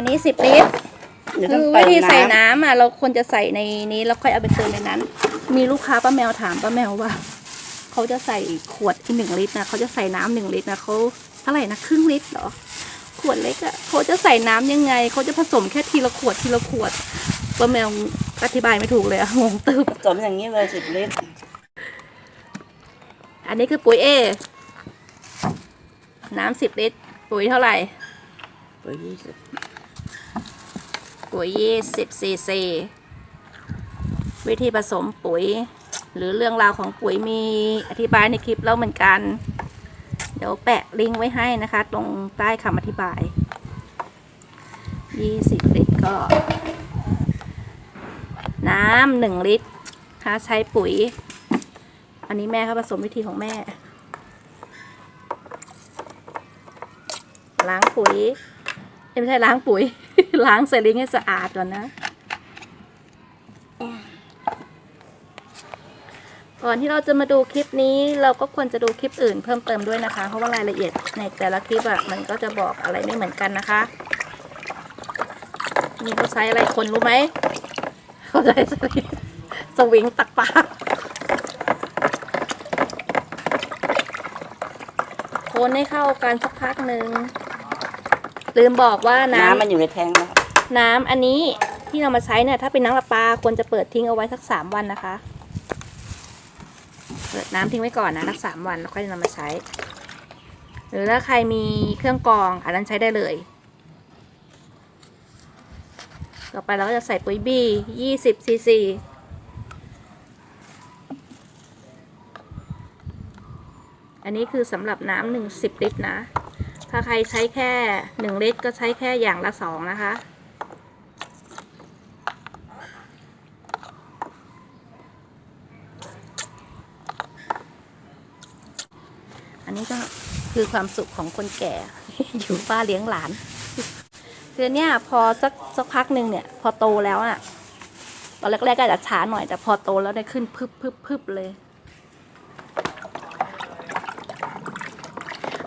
อันนี้สิบลิตรเดี๋ยวคืต้องอเติวิมธีใส่น้น้ำอะเราควรจะใส่ในนี้แล้วค่อยเอาไปเติมในนั้น มีลูกค้าป้าแมวถามป้าแมวว่า เขาจะใส่ขวดอีกหนึ่งลิตรนะเขาจะใส่น้ำหนึ่งลิตรนะเขาเท่าไหร่นะครึ่งลิตรเหรอขวดเล็กอะเขาจะใส่น้ำยังไงเขาจะผสมแค่ทีละขวดทีละขวดป้าแมวอธิบายไม่ถูกเลยอะงงตึบำผสมอย่างนี้เลยสิบลิตรอันนี้คือปุ๋ยเอน้ำสิบลิตรปุ๋ยเท่าไหร่ปุ๋ยยี่สิบ ปุ๋ยยี่สิบซีซีวิธีผสมปุ๋ย หรือเรื่องราวของปุ๋ยมีอธิบายในคลิปแล้วเหมือนกัน เดี๋ยวแปะลิงก์ไว้ให้นะคะ ตรงใต้คำอธิบาย 20 ลิตรก็ น้ำหนึ่งลิตรถ้าใช้ปุ๋ย อันนี้แม่เขาผสมวิธีของแม่ ล้างปุ๋ยเอ้ยไม่ใช่ล้างปุ๋ย ล้างสลิงให้สะอาดก่อนนะก่อนที่เราจะมาดูคลิปนี้เราก็ควรจะดูคลิปอื่นเพิ่มเติมด้วยนะคะ เพราะว่ารายละเอียดในแต่ละคลิปอะมันก็จะบอกอะไรไม่เหมือนกันนะคะนี่เขาใช้อะไรคนรู้ไหมเขาใช้สวิงสวิงตักปลาคนให้เข้ากันสักพักหนึ่ง ลืมบอกว่าน้ำน้ำมันอยู่ในแทงแล้วน้ำอันนี้ที่เรามาใช้เนี่ยถ้าเป็นน้ำประปาควรจะเปิดทิ้งเอาไว้สักสามวันนะคะ เปิดน้ำทิ้งไว้ก่อนนะสักสามวันแล้วค่อยนำมาใช้ หรือถ้าใครมีเครื่องกรองอันนั้นใช้ได้เลย ต่อไปเราก็จะใส่ปุ๋ยบียี่สิบซีซีอันนี้คือสำหรับน้ำหนึ่งสิบลิตรนะ ถ้าใครใช้แค่หนึ่งลิตรก็ใช้แค่อย่างละสองนะคะ อันนี้ก็คือความสุขของคนแก่ อยู่ป้านเลี้ยงหลานคือเนี่ยพอสักสักพักหนึ่งเนี่ย พอโตแล้วอะ ตอนแรกๆก็อาจจะช้าหน่อยแต่พอโตแล้วเนี่ยขึ้นพึบพึบพึบเลย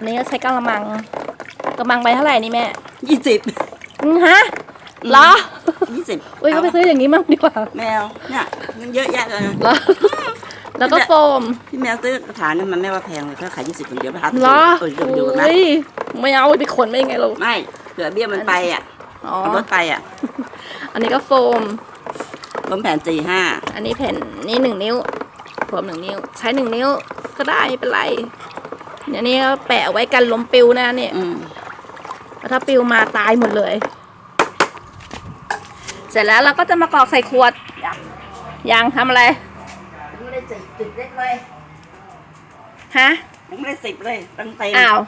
อันนี้ก็ใช้กระมังกระมังไปเท่าไหร่นี่แม่ยี่สิบอืมฮะเหรอยี่สิบอุ้ยก็ไปซื้ออย่างนี้มั่งดีกว่าแมวเนี่ยมันเยอะแยะเลยนะเหรอแล้วก็โฟมที่แมวซื้อกระถางเนี่ยมันไม่ว่าแพงเลยถ้าขายยี่สิบคนเดียวไปหาเหรอเอออยู่อยู่กันนะอุ้ยไม่เอาไปขนไม่ยังไงเราไม่เผื่อเบี้ยมันไปอะอ๋อเอารถไปอะอันนี้ก็โฟมล้มแผ่นสี่ห้าอันนี้แผ่นนี่หนึ่งนิ้วโฟมหนึ่งนิ้ว ใช้หนึ่งนิ้วก็ได้ไม่เป็นไร เดี๋ยวนี้ก็แปะไว้กันลมปิวนะเนี่ยอืมแล้วถ้าปิวมาตายหมดเลย เสร็จแล้วเราก็จะมากรอกใส่ขวด ยังทำอะไรยังไม่ได้สิบสิบเล็กเลยฮะยังไม่ได้สิบเลยตั้งเต็มอ้าว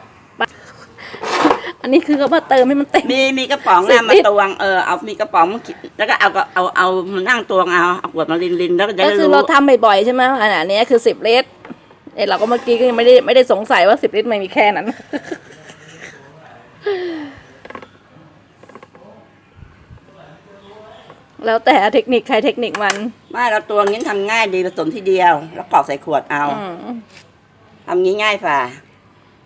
อันนี้คือเขามาเติมให้มันเต็ม มีมีกระป๋องสิบอะมาลิตรตวงเออเอามีกระป๋องมาคิดแล้วก็เอาก็เอาเอามานั่งตวงเอาเอาขวดมาลินลินแล้วก็จะก็ได้คือรู้เราทำบ่อยๆใช่ไหมขนาดนี้คือสิบลิตร เอ้เราก็เมื่อกี้ก็ยังไม่ได้ไม่ได้สงสัยว่าสิบลิตรมันมีแค่นั้น แล้วแต่เทคนิคใครเทคนิคมันไม่เราตวงนี้ทำง่ายดีผสมทีเดียว แล้วกรอกใส่ขวดเอาอืมทำงี้ง่ายฝ่า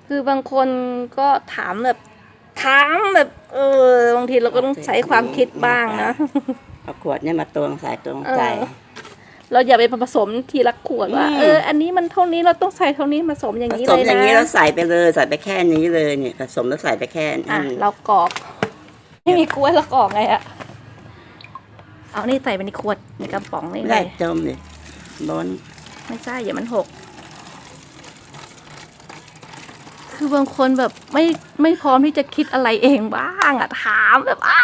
คือบางคนก็ถามแบบถามแบบ เออบางทีเราก็ต้องใช้ความคิดบ้างนะ เอาขวดเนี่ยมาตวงใส่ตวงใส่เออ เราอย่าไปผสมทีละขวดว่าอืม เอออันนี้มันเท่านี้เราต้องใส่เท่านี้ผสมอย่างผนี้สเลมยอย่างนี้นะแล้วใส่ไปเลยใส่ไปแค่นี้เลยเนี่ยผสมแล้วใส่ไปแค่นี้อะเรากรอกไม่มีกล้วยแล้วกรอกไงอะเอานี่ใส่ไปในขวดในกระป๋องนี่ไม่เลได้ยจมเลยล้นไม่ใช่อย่ามันหก คือบางคนแบบไม่ไม่พร้อมที่จะคิดอะไรเองบ้างอะถามแบบอ้า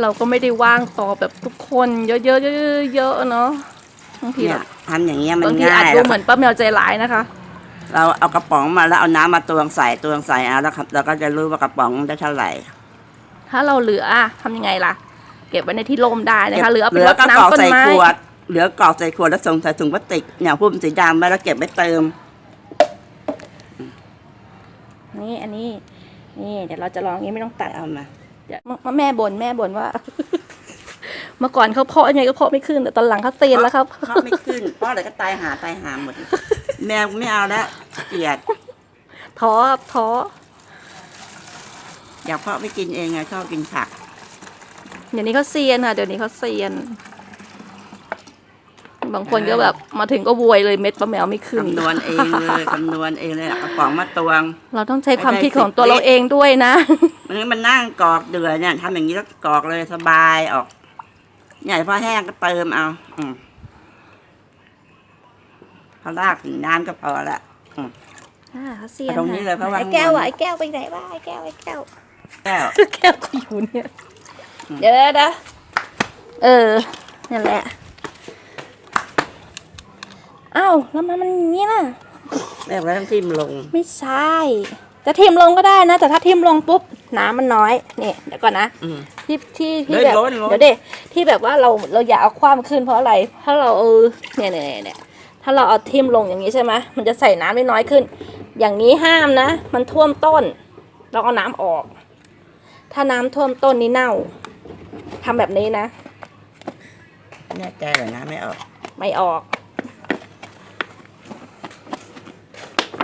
เราก็ไม่ได้ว่างตอบแบบทุกคนเยอะๆเยอะๆเยอะๆเนาะบางทีเนี่แบยบทำอย่างเงี้ยมันบางทีง่าอาจยดูเหมือนป้าแมวใจร้ายนะคะ เราเอากระป๋องมาแล้วเอาน้ำมาตวงใส่ตวงใส่เอาแล้วครับเราก็จะรู้ว่ากระป๋องได้เท่าไหร่ ถ้าเราเหลืออะทำยังไงล่ะ เก็บไว้ในที่ร่มได้นะคะเหลือเอาเหไปลืรอดก็กรอกน้ำต้นใส่ไม้ขวด เหลือกรอกใส่ขวดแล้วส่งใส่ถุงพลาสติกเนี่ยพุ่มสีดำไว้แล้วเก็บไว้เติม นี่อันนี้ นี่ เดี๋ยวเราจะลองอย่างนี้ไม่ต้องตัด เอามาเดี๋ยวม แม่บ่นแม่บ่นว่า เมื่อก่อนเขาเพาะยังไงก็เพาะไม่ขึ้น แต่ตอนหลังเขาเตียนแล้วครับเขาไม่ขึ้นเพราะอะไรก็ตายหาตายหาหมด แมวไม่เอาแล้วเกลียดท้อท้ออยากเพาะไปกินเองไงชอบกินผัก เดี๋ยวนี้เขาเซียนค่ะ เดี๋ยวนี้เขาเซียน บางคนก็แบบมาถึงก็บวยเลยเม็ดปลาแมวไม่ขึ้น คำนวณเองเลยคำนวณเองเลยกระป๋องมาตวง เราต้องใช้ความไม่ได้คิดของตัวสิบเราเองด้วยนะ มันนี้มันนั่งกรอกเดือเนี่ยทำอย่างนี้แล้วกรอกเลยสบายออกเนี่ยพอแห้งก็เติมเอา อืมพอลากถึงน้ำก็พอละ อ่าเขาเซียนเอาตรงนี้เลยเพราะว่า ไอ้แก้วอะไอ้แก้วไปไหนวะไอ้แก้วไอ้แก้วแก้ว แก้วก็อยู่เนี่ยอืมเดี๋ยวนะเออนั่นแหละ อ้าวแล้วมันมันอย่างนี้น่ะแบบแล้วต้องทิ่มลง ไม่ใช่จะทิมลงก็ได้นะ แต่ถ้าทิมลงปุ๊บน้ำมันน้อยนี่เดี๋ยวก่อนนะอืม ที่ที่ที่เฮ้ยแบบล้นล้นเดี๋ยวเด็ที่แบบว่าเราเราอยากเอาความขึ้นเพราะอะไรถ้าเราเออเนี่ยเนี่ยเนี่ยเนี่ยถ้าเราเอาทิมลงอย่างนี้ใช่ไหมมันจะใส่น้ำได้น้อยขึ้น อย่างนี้ห้ามนะ มันท่วมต้น เราเอาน้ำออก ถ้าน้ำท่วมต้นนี้เน่าทำแบบนี้นะ แน่ใจเหรอนะไม่ออก ไม่ออก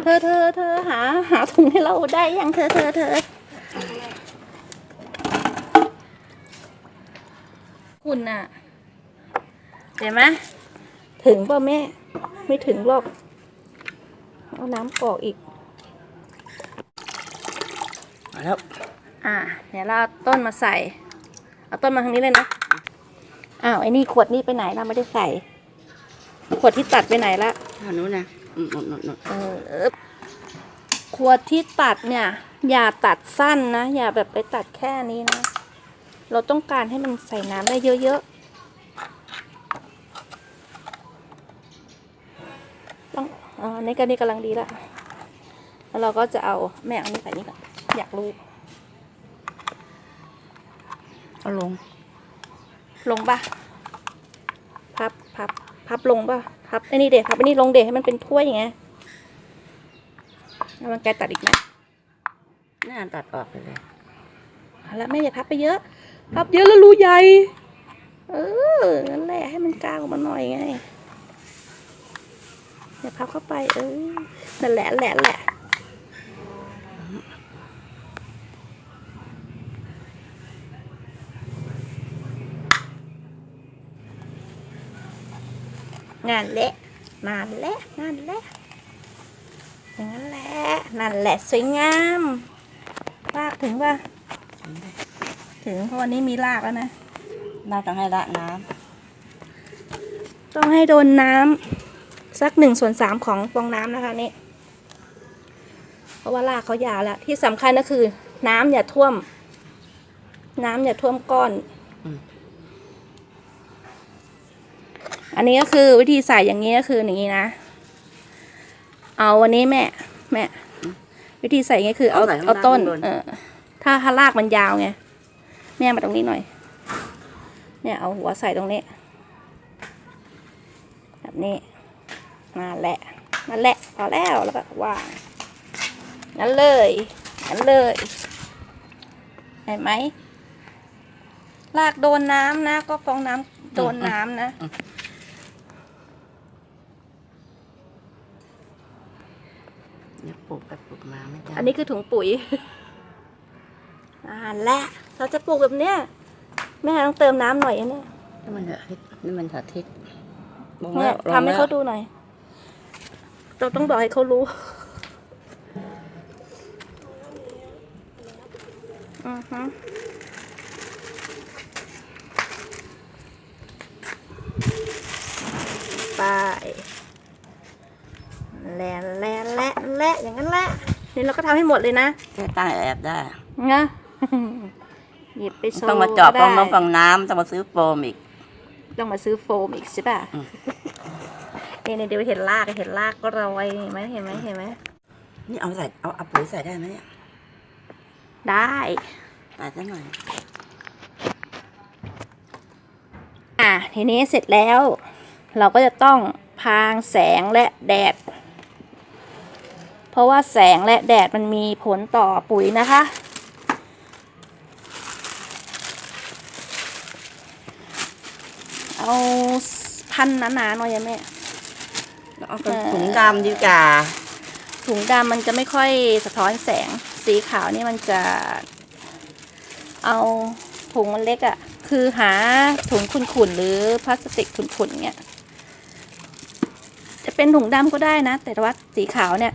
เธอเธอเธอหา หาถุงให้เราได้ยังเธอเธอเธอคุณน่ะ เห็นไหมถึงป่ะแม่ ไม่ถึงหรอก เอาน้ำกรอกอีกมาแล้ว อ่าเดี๋ยวเราเอาต้นมาใส่ เอาต้นมาทางนี้เลยนะ อ้าวไอ้นี่ขวดนี่ไปไหนเราไม่ได้ใส่ ขวดที่ตัดไปไหนละท่านู้นนะ ขวดที่ตัดเนี่ย อย่าตัดสั้นนะ อย่าแบบไปตัดแค่นี้นะ เราต้องการให้มันใส่น้ำได้เยอะๆ ต้องออนี่ก็นี่กำลังดีละแล้วเราก็จะเอาแม่เอานี่ใส่นี่ก่อนอยากรู้ เอาลง ลงปะพับพับพับลงปะ พับไอ้นี่เด็พับไอ้นี่ลงเด็ให้มันเป็นถ้วยอย่างเงี้ยแล้วมันแกตัดอีกไหมหน้าตัดออกไปเลยเอาละแม่อย่าพับไปเยอะ พับเยอะแล้วรูใหญ่ เออ นั่นแหละให้มันกลางออกมาหน่อยไง อย่าพับเข้าไป เออ นั่นแหละแหละแหละ งานเละนานแหละนานแหละอย่างนั้นแหละนั่นแหละสวยงามลากถึงป่ะถึงเพราะวันนี้มีลากแล้วนะน่าต้องให้ละน้ต้องให้โดนน้ำสักหนึ่งส่วนสามของฟองน้ำนะคะนี่เพราะว่าลากเขายาวแล้วที่สำคัญก็คือ น้ำอย่าท่วม น้ำอย่าท่วมก้อน อันนี้ก็คือวิธีใส่อย่างนี้ก็คืออย่างนี้นะ เอาวันนี้แม่ แม่ วิธีใส่อย่างนี้คือเอาเอาต้น เออ ถ้าถ้ารากมันยาวไงแม่มาตรงนี้หน่อย เนี่ยเอาหัวใส่ตรงนี้ แบบนี้นั่นแหละนั่นแหละพอแล้วแล้วก็วางนั่นเลยนั่นเลยเห็นไหมลากโดนน้ำนะ ก็ฟองน้ำโดนน้ำนะำเนี่ยป ลูกไปปลูกมาไม่ได้อันนี้คือถุงปุ๋ย อ่านแหละเราจะปลูกแบบเนี้ยแม่ต้องเติมน้ำหน่อยอันเนี้ยนี่มันเถอะนี่มันสาธิตลงเนี่แล้ยวทำให้เขาดูหน่อย เราต้องบอกให้เขารู้ อือฮึไปแหละแหละแหละแหละอย่างนั้นแหละ นี่เราก็ทำให้หมดเลยนะแค่ตั้งแอบได้นะหยิบไปโชว์ต้องมาเจาะก็ฟองได้น้ำฟองน้ำต้องมาซื้อโฟมอีก ต้องมาซื้อโฟมอีกใช่ป่ะอืม เนี่ยเนี่ยเดี๋ยวเห็นรากเห็นรากก็โรยเห็นไหมเห็นไหมเห็นไหมนี่เอาใส่เอาเอาปุ๋ยใส่ได้ไหมเนี่ยได้ใส่สักหน่อยอะทีนี้เสร็จแล้ว เราก็จะต้องพรางแสงและแดด เพราะว่าแสงและแดดมันมีผลต่อปุ๋ยนะคะ เอาพันหนาๆหน่อยอะแม่เอาเป็นเออถุงดำดีกว่าถุงดำมันจะไม่ค่อยสะท้อนแสงสีขาวนี่มันจะ เอาถุงมันเล็กอะ่ะ คือหาถุงขุ่นๆหรือพลาสติกขุ่นๆเนี่ยจะเป็นถุงดำก็ได้นะ แต่ว่าสีขาวเนี่ย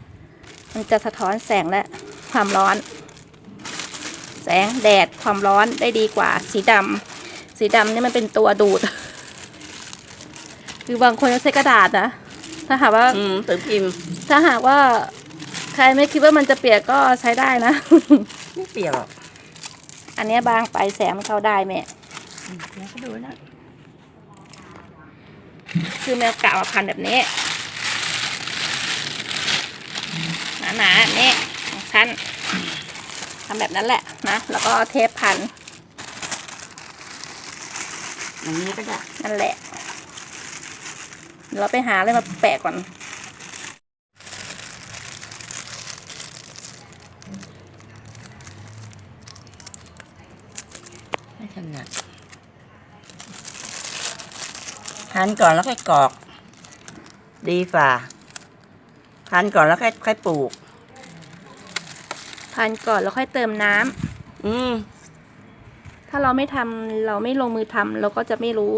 มันจะสะท้อนแสงและความร้อน แสงแดดความร้อนได้ดีกว่า สีดำสีดำนี่มันเป็นตัวดูด คือบางคนจะใช้กระดาษนะ ถ้าหากว่าอืมถือพิมพ์ถ้าหากว่า ใครไม่คิดว่ามันจะเปียกก็ใช้ได้นะ ไม่เปรี้ยวหรอกอันเนี้ยบางไปแสงมันเข้าได้แม่ อืมเดี๋ยวก็ดูนะ คือแมวกะมาพันแบบนี้ หนาๆแบบนี้ของฉันทำแบบนั้นแหละนะ แล้วก็เทปพันอย่างนี้ก็ได้นั่นแหละเดี๋ยวเราไปหาอะไรมาแปะก่อน ไม่ถนัดพันก่อนแล้วค่อยกรอก ดีฝ่าพันก่อนแล้วค่อยค่อยปลูก พันก่อนแล้วค่อยเติมน้ำอืม ถ้าเราไม่ทำเราไม่ลงมือทำเราก็จะไม่รู้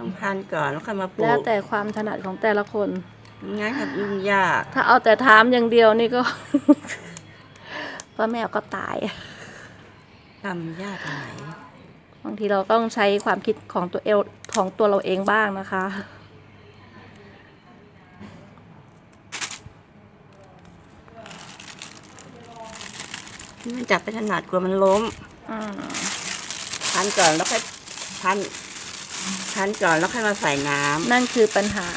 ต้องพันก่อนแล้วค่อยมาปลูแล้วกแต่ความถนัดของแต่ละคน งั้นแบบยุ่งยากถ้าเอาแต่ถามอย่างเดียวนี่ก็ป้าแมวก็ตาย ทำยากตรงไหนบางทีเราต้องใช้ความคิดของตัวเอลของตัวเราเองบ้างนะคะ มันจับไปถนัดกลัวมันล้มอืมพันก่อนแล้วค่อยพันพันก่อนแล้วค่อยมาใส่น้ำนั่นคือปัญหา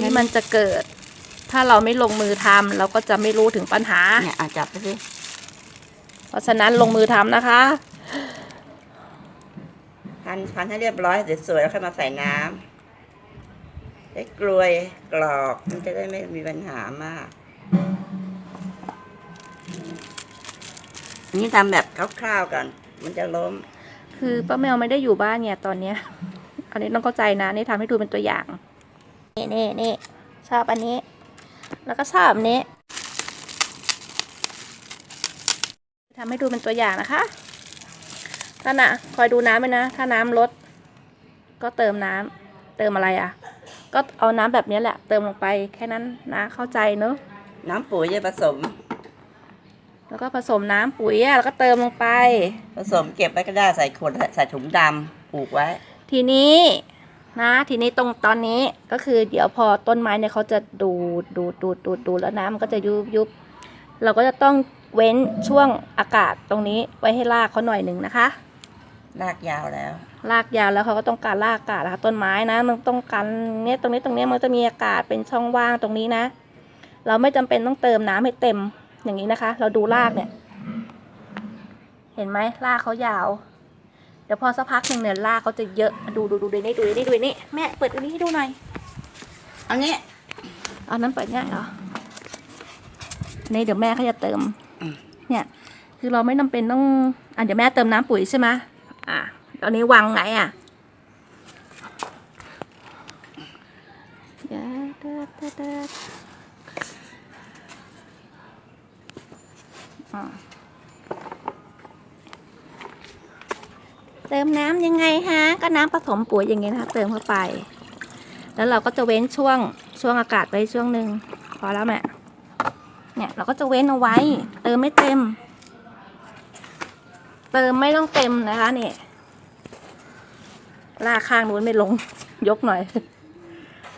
ที่มันจะเกิด ถ้าเราไม่ลงมือทำเราก็จะไม่รู้ถึงปัญหา เนี่ยอาจับไปสิเพราะฉะนั้นลงมือทำนะคะ พันพันให้เรียบร้อยสวยๆแล้วค่อยมาใส่น้ำได้กลวยกรอกมันจะได้ไม่มีปัญหามาก นี่ทำแบบคร่าวๆก่อนมันจะล้ม คือป้าแมวไม่ได้อยู่บ้านเนี่ยตอนเนี้ย อันนี้ต้องเข้าใจนะนี่ทำให้ดูเป็นตัวอย่างนี่นี่นี่ชอบอันนี้ แล้วก็ชอบอันนี้ทำให้ดูเป็นตัวอย่างนะคะถ้านะคอยดูน้ำไปนะ ถ้าน้ำลด ก็เติมน้ำเติมอะไรอะ ก็เอาน้ำแบบนี้แหละ เติมลงไปแค่นั้นนะเข้าใจเนอะน้ำปุ๋ยจะผสม แล้วก็ผสมน้ำปุ๋ยอะแล้วก็เติมลงไป ผสมเก็บไว้ก็ได้ใส่ขวดใส่ถุงดำผูกไว้ ทีนี้นะทีนี้ตรงตอนนี้ก็คือเดี๋ยวพอต้นไม้เนี่ยเขาจะดูดดูดดูดดูดดูดแล้วน้ำมันก็จะยุบยุบเราก็จะต้องเว้นช่วงอากาศตรงนี้ไว้ให้รากเขาหน่อยหนึ่งนะคะลากยาวแล้ว รากยาวแล้วเขาก็ต้องการรากอากาศนะคะต้นไม้นะมันต้องการเนี่ยตรงนี้ตรงนี้มันจะมีอากาศเป็นช่องว่างตรงนี้นะ เราไม่จำเป็นต้องเติมน้ำให้เต็ม อย่างนี้นะคะ เราดูรากเนี่ย เห็นไหมรากเขายาว เดี๋ยวพอสักพักหนึ่งเนี่ยรากเขาจะเยอะดูดูดูดูนี่ดูนี่ดูนี่แม่เปิดอันนี้ให้ดูหน่อยอันนี้อานั้นเปิดง่ายเหรอนี่เดี๋ยวแม่เขาจะเติมเนี่ย คือเราไม่จำเป็นต้องอะเดี๋ยวแม่เติมน้ำปุ๋ยใช่ไหมอะตอนนี้วางไงอะเดี๋ยว เดี๋ยวเดี๋ยวเดี๋ยวอะเติมน้ำยังไงฮะ ก็น้ำผสมปุ๋ยอย่างเงี้ยนะคะ เติมเข้าไป แล้วเราก็จะเว้นช่วงช่วงอากาศไว้ช่วงหนึ่งพอแล้วแม่เนี่ยเราก็จะเว้นเอาไว้ เติมไม่เต็ม เติมไม่ต้องเต็มนะคะนี่ลากข้างนู้นไม่ลง ยกหน่อย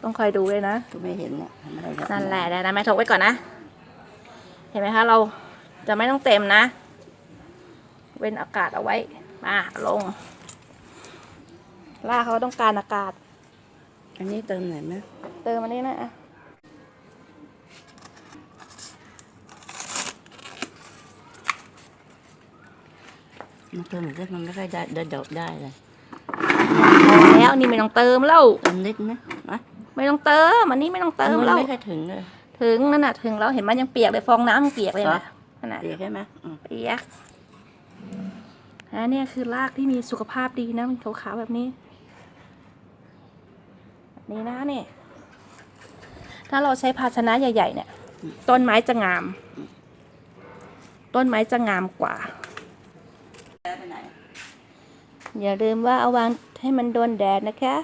ต้องคอยดูเลยนะก็ไม่เห็นเนี่ยทำอะไรกับนั่นแหละเดี๋ยวนะแม่ทกไว้ก่อนนะ เห็นไหมคะเรา จะไม่ต้องเต็มนะ เว้นอากาศเอาไว้ มาลงลากเขาต้องการอากาศ อันนี้เติมหน่อยไหมเติมอันนี้นะอะมันเติมหน่อยสิมันไม่ค่อยได้ได้ดอกได้เลยพอแล้วนี่ไม่ต้องเติมแล้วเติมนิดนะนะไม่ต้องเติมอันนี้ไม่ต้องเติมอันแล้วนู้นไม่ค่อยถึงเลยถึงนั่นน่ะถึงแล้วเห็นมันยังเปียกเลยฟองน้ำยังเปียกเลยเหรอนะ นั่นน่ะดีใช่ไหมเปียกอันนี้คือรากที่มีสุขภาพดีนะมันขาวๆแบบนี้แบบนี้นะเนี่ยถ้าเราใช้ภาชนะใหญ่ ๆ เนี่ย ต้นไม้จะงาม ต้นไม้จะงามกว่า อย่าลืมว่าเอาวางให้มันโดนแดดนะคะ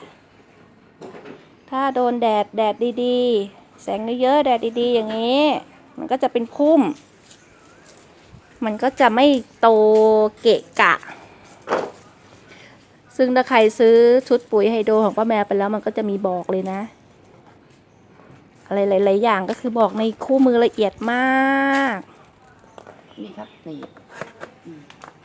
ถ้าโดนแดดแดดดีๆ แสงเยอะๆแดดดีๆ อย่างนี้ มันก็จะเป็นพุ่ม มันก็จะไม่โตเกะกะ ซึ่งถ้าใครซื้อชุดปุ๋ยไฮโดรของป้าแมวไปแล้วมันก็จะมีบอกเลยนะ อะไรหลายๆอย่างก็คือบอกในคู่มือละเอียดมาก นี่ครับนี่อืมเฮ้ยด